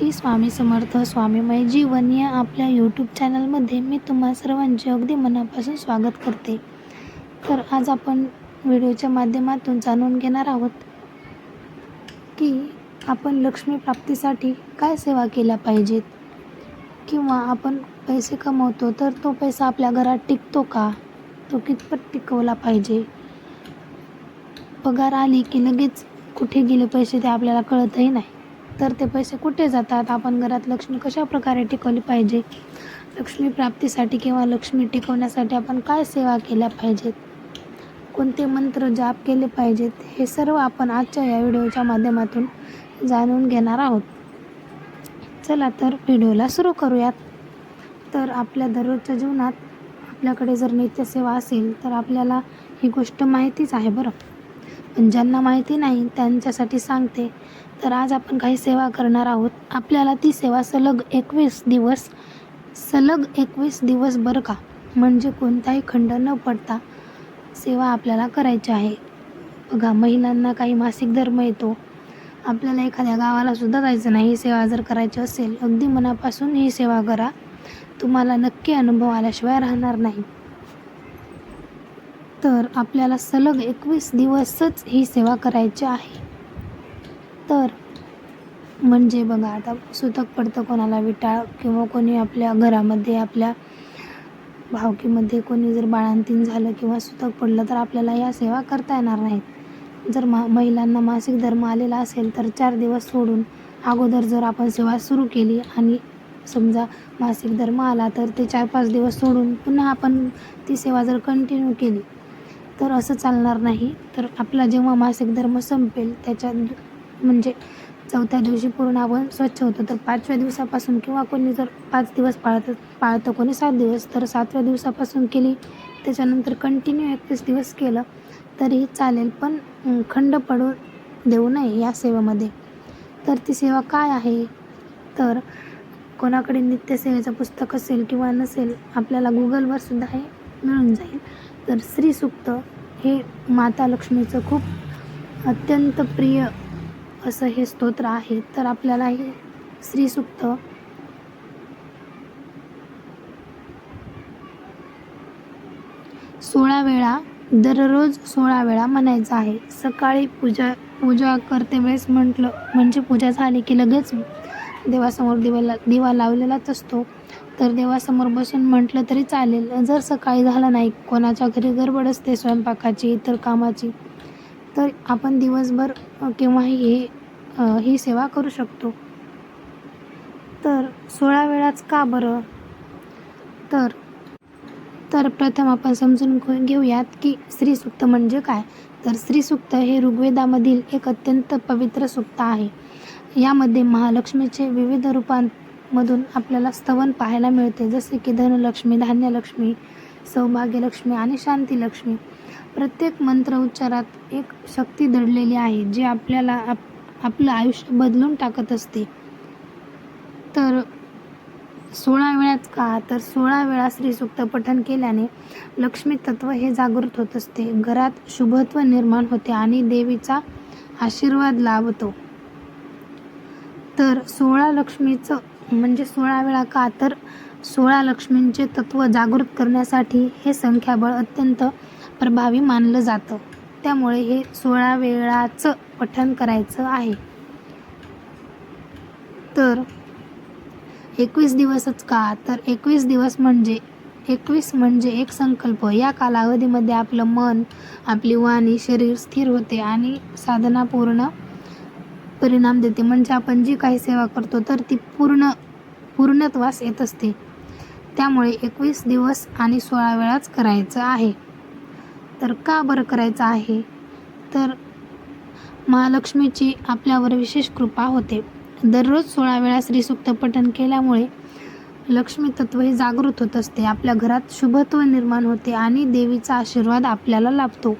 श्री स्वामी समर्थ स्वामीमय जीवन या आपल्या यूट्यूब चॅनलमध्ये मी तुम्हा सर्वांचे अगदी मनापासून स्वागत करते. तर आज आपण व्हिडिओच्या माध्यमातून जाणून घेणार आहोत की आपण लक्ष्मी प्राप्तीसाठी काय सेवा केल्या पाहिजेत? किंवा आपण पैसे कमवतो तर तो पैसा आपल्या घरात टिकतो का? तो कितपत टिकवला पाहिजे? पगार आली की लगेच कुठे गेले पैसे ते आपल्याला कळतही नाही. तर ते पैसे कुठे जातात? आपण घरात लक्ष्मी कशा प्रकारे टिकवली पाहिजे? लक्ष्मी प्राप्तीसाठी किंवा लक्ष्मी टिकवण्यासाठी आपण काय सेवा केल्या पाहिजेत? कोणते मंत्र जाप केले पाहिजेत? हे सर्व आपण आजच्या या व्हिडिओच्या माध्यमातून जाणून घेणार आहोत. चला तर व्हिडिओला सुरू करूयात. तर आपल्या दररोजच्या जीवनात आपल्याकडे जर नित्यसेवा असेल तर आपल्याला ही गोष्ट माहितीच आहे बरं. पण ज्यांना माहिती नाही त्यांच्यासाठी सांगते. तर आज आपण काही सेवा करणार आहोत. आपल्याला ती सेवा सलग एकवीस दिवस सलग एकवीस दिवस बरं का? म्हणजे कोणताही खंड न पडता सेवा आपल्याला करायची आहे. बघा महिलांना काही मासिक धर्म येतो. आपल्याला एखाद्या गावाला सुद्धा जायचं नाही ही सेवा जर करायची असेल अगदी मनापासून ही सेवा करा. तुम्हाला नक्की अनुभव आल्याशिवाय राहणार नाही. तर आपल्याला सलग एकवीस दिवसच ही सेवा करायची आहे. तर म्हणजे बघा आता सुतक पडतं कोणाला विटाळ किंवा कोणी आपल्या घरामध्ये आपल्या भावकीमध्ये कोणी जर बाळंतीण झालं किंवा सुतक पडलं तर आपल्याला या सेवा करता येणार नाहीत. जर मा महिलांना मासिक धर्म आलेला असेल तर चार दिवस सोडून अगोदर जर आपण सेवा सुरू केली आणि समजा मासिक धर्म आला तर ते चार पाच दिवस सोडून पुन्हा आपण ती सेवा जर कंटिन्यू केली तर असं चालणार नाही. तर आपला जेव्हा मासिक धर्म संपेल त्याच्या म्हणजे चौथ्या दिवशी पूर्ण आपण स्वच्छ होतो. तर पाचव्या दिवसापासून किंवा कोणी जर पाच दिवस पाळतं पाळतं कोणी सात दिवस तर सातव्या दिवसापासून केली त्याच्यानंतर कंटिन्यू एकतीस दिवस केलं तरीही चालेल. पण खंड पडू देऊ नये या सेवेमध्ये. तर ती सेवा काय आहे? तर कोणाकडे नित्यसेवेचं पुस्तक असेल किंवा नसेल आपल्याला गुगलवर सुद्धा हे मिळून जाईल. तर श्रीसुक्त हे माता लक्ष्मीचं खूप अत्यंत प्रिय असं हे स्तोत्र आहे. तर आपल्याला हे श्रीसुक्त सोळा वेळा दररोज सोळा वेळा म्हणायचं आहे. सकाळी पूजा पूजा करते वेळेस म्हटलं म्हणजे पूजा झाली की लगेच देवासमोर दिवा दिवा लावलेलाच असतो. तर देवासमोर बसून म्हटलं तरी चालेल. जर सकाळी झालं नाही कोणाच्या घरी गडबड असते स्वयंपाकाची इतर कामाची तर आपण दिवसभर केव्हाही हे ही सेवा करू शकतो. तर सोळा वेळाच का बरं? तर तर प्रथम आपण समजून घेऊयात की स्त्रीसुक्त म्हणजे काय? तर स्त्रीसुक्त हे ऋग्वेदामधील एक अत्यंत पवित्र सुक्त आहे. यामध्ये महालक्ष्मीचे विविध मधून आपल्याला स्तवन पाहायला मिळते. जसे की धनलक्ष्मी धान्यलक्ष्मी सौभाग्यलक्ष्मी आणि शांतीलक्ष्मी. प्रत्येक मंत्र उच्चारात एक शक्ती दडलेली आहे जी आपल्याला आप आपलं आयुष्य बदलून टाकत असते. तर सोळा वेळाच का? तर सोळा वेळा श्रीसुक्त पठन केल्याने लक्ष्मी तत्व हे जागृत होत असते. घरात शुभत्व निर्माण होते आणि देवीचा आशीर्वाद लाभतो. तर सोळा लक्ष्मीचं म्हणजे सोळा वेळा का तर सोळा लक्ष्मींचे तत्व जागृत करण्यासाठी हे संख्याबळ अत्यंत प्रभावी मानलं जातं. त्यामुळे हे सोळा वेळाचं पठण करायचं आहे. तर एकवीस दिवसच का? तर एकवीस दिवस म्हणजे एकवीस म्हणजे एक संकल्प. या कालावधीमध्ये आपलं मन आपली वाणी शरीर स्थिर होते आणि साधना पूर्ण परिणाम देते. म्हणजे आपण जी काही सेवा करतो तर ती पूर्ण पूर्णत्वास येत असते. त्यामुळे एकवीस दिवस आणि सोळा वेळाच करायचं आहे. तर का बरं करायचं आहे? तर महालक्ष्मीची आपल्यावर विशेष कृपा होते. दररोज सोळा वेळा श्रीसुक्त पठण केल्यामुळे लक्ष्मी तत्व हे जागृत होत असते. आपल्या घरात शुभत्व निर्माण होते आणि देवीचा आशीर्वाद आपल्याला लाभतो.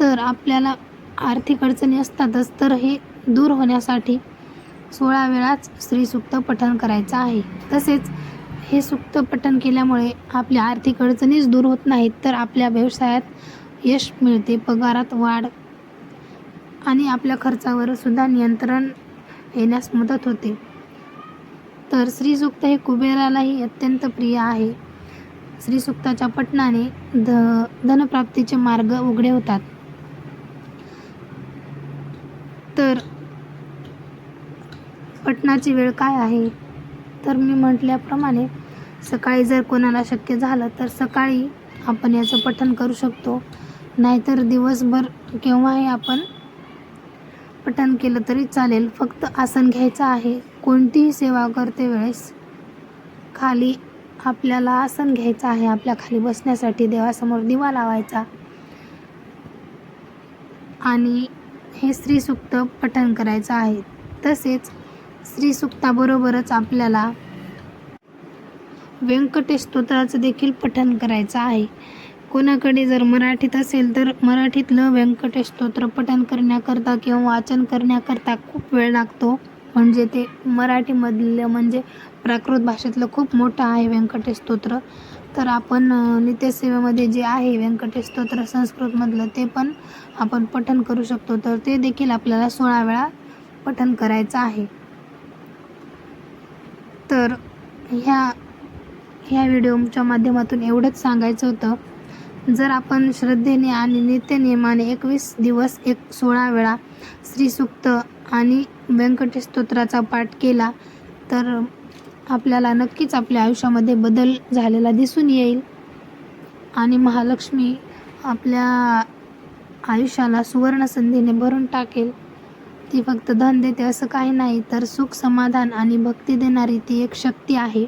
तर आपल्याला आर्थिक अडचणी असतातच तर हे दूर होण्यासाठी सोळा वेळाच श्रीसुक्त पठण करायचं आहे. तसेच हे सुक्त पठण केल्यामुळे आपल्या आर्थिक अडचणीच दूर होत नाहीत तर आपल्या व्यवसायात यश मिळते पगारात वाढ आणि आपल्या खर्चावर सुद्धा नियंत्रण येण्यास मदत होते. तर श्रीसुक्त हे कुबेरालाही अत्यंत प्रिय आहे. श्रीसुक्ताच्या पठणाने ध धनप्राप्तीचे मार्ग उघडे होतात. तर पठणाची वेळ काय आहे? तर मी म्हटल्याप्रमाणे सकाळी जर कोणाला शक्य झालं तर सकाळी आपण याचं पठण करू शकतो. नाहीतर दिवसभर केव्हाही आपण पठण केलं तरी चालेल. फक्त आसन घ्यायचं आहे. कोणतीही सेवा करते वेळेस खाली आपल्याला आसन घ्यायचं आहे. आपल्या खाली बसण्यासाठी देवासमोर दिवा लावायचा आणि हे श्रीसूक्त पठण करायचं आहे. तसेच श्रीसूक्ताबरोबरच आपल्याला व्यंकटेश स्तोत्राचं देखील पठण करायचं आहे. कोणाकडे जर मराठीत असेल तर मराठीतलं व्यंकटेश स्तोत्र पठण करण्याकरता किंवा वाचन करण्याकरता खूप वेळ लागतो. म्हणजे ते मराठीमधलं म्हणजे प्राकृत भाषेतलं खूप मोठं आहे व्यंकटेश स्तोत्र. तर आपण नित्यसेवेमध्ये जे आहे व्यंकटेश स्तोत्र संस्कृतमधलं ते पण आपण पठण करू शकतो. तर ते देखील आपल्याला सोळा वेळा पठन करायचं आहे. तर ह्या ह्या व्हिडिओच्या माध्यमातून एवढंच सांगायचं होतं. जर आपण श्रद्धेने आणि नित्यनियमाने एकवीस दिवस एक सोळा वेळा श्रीसूक्त आणि व्यंकटेश स्तोत्राचा पाठ केला तर आपल्याला नक्कीच आपल्या आयुष्यामध्ये बदल झालेला दिसून येईल. आणि महालक्ष्मी आपल्या आयुष्याला सुवर्ण संधीने भरून टाकेल. ती फक्त धन देते असं काही नाही तर सुख समाधान आणि भक्ती देणारी ती एक शक्ती आहे.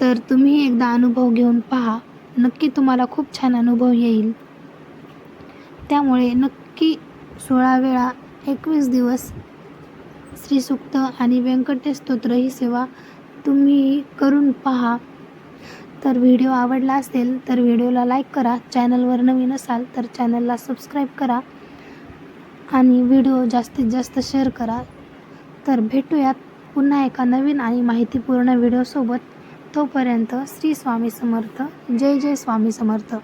तर तुम्ही एकदा अनुभव घेऊन पहा. नक्की तुम्हाला खूप छान अनुभव येईल. त्यामुळे नक्की सोळा वेळा एकवीस दिवस श्रीसुक्त आणि व्यंकटेश स्तोत्र ही सेवा तुम्ही करून पहा. तर व्हिडिओ आवडला असेल तर व्हिडिओला लाईक करा. चॅनलवर नवीन असाल तर चॅनलला सबस्क्राईब करा. आणि व्हिडिओ जास्तीत जास्त शेअर करा. तर भेटूयात पुन्हा एका नवीन आणि माहितीपूर्ण व्हिडिओसोबत तोपर्यंत श्री स्वामी समर्थ. जय जय स्वामी समर्थ.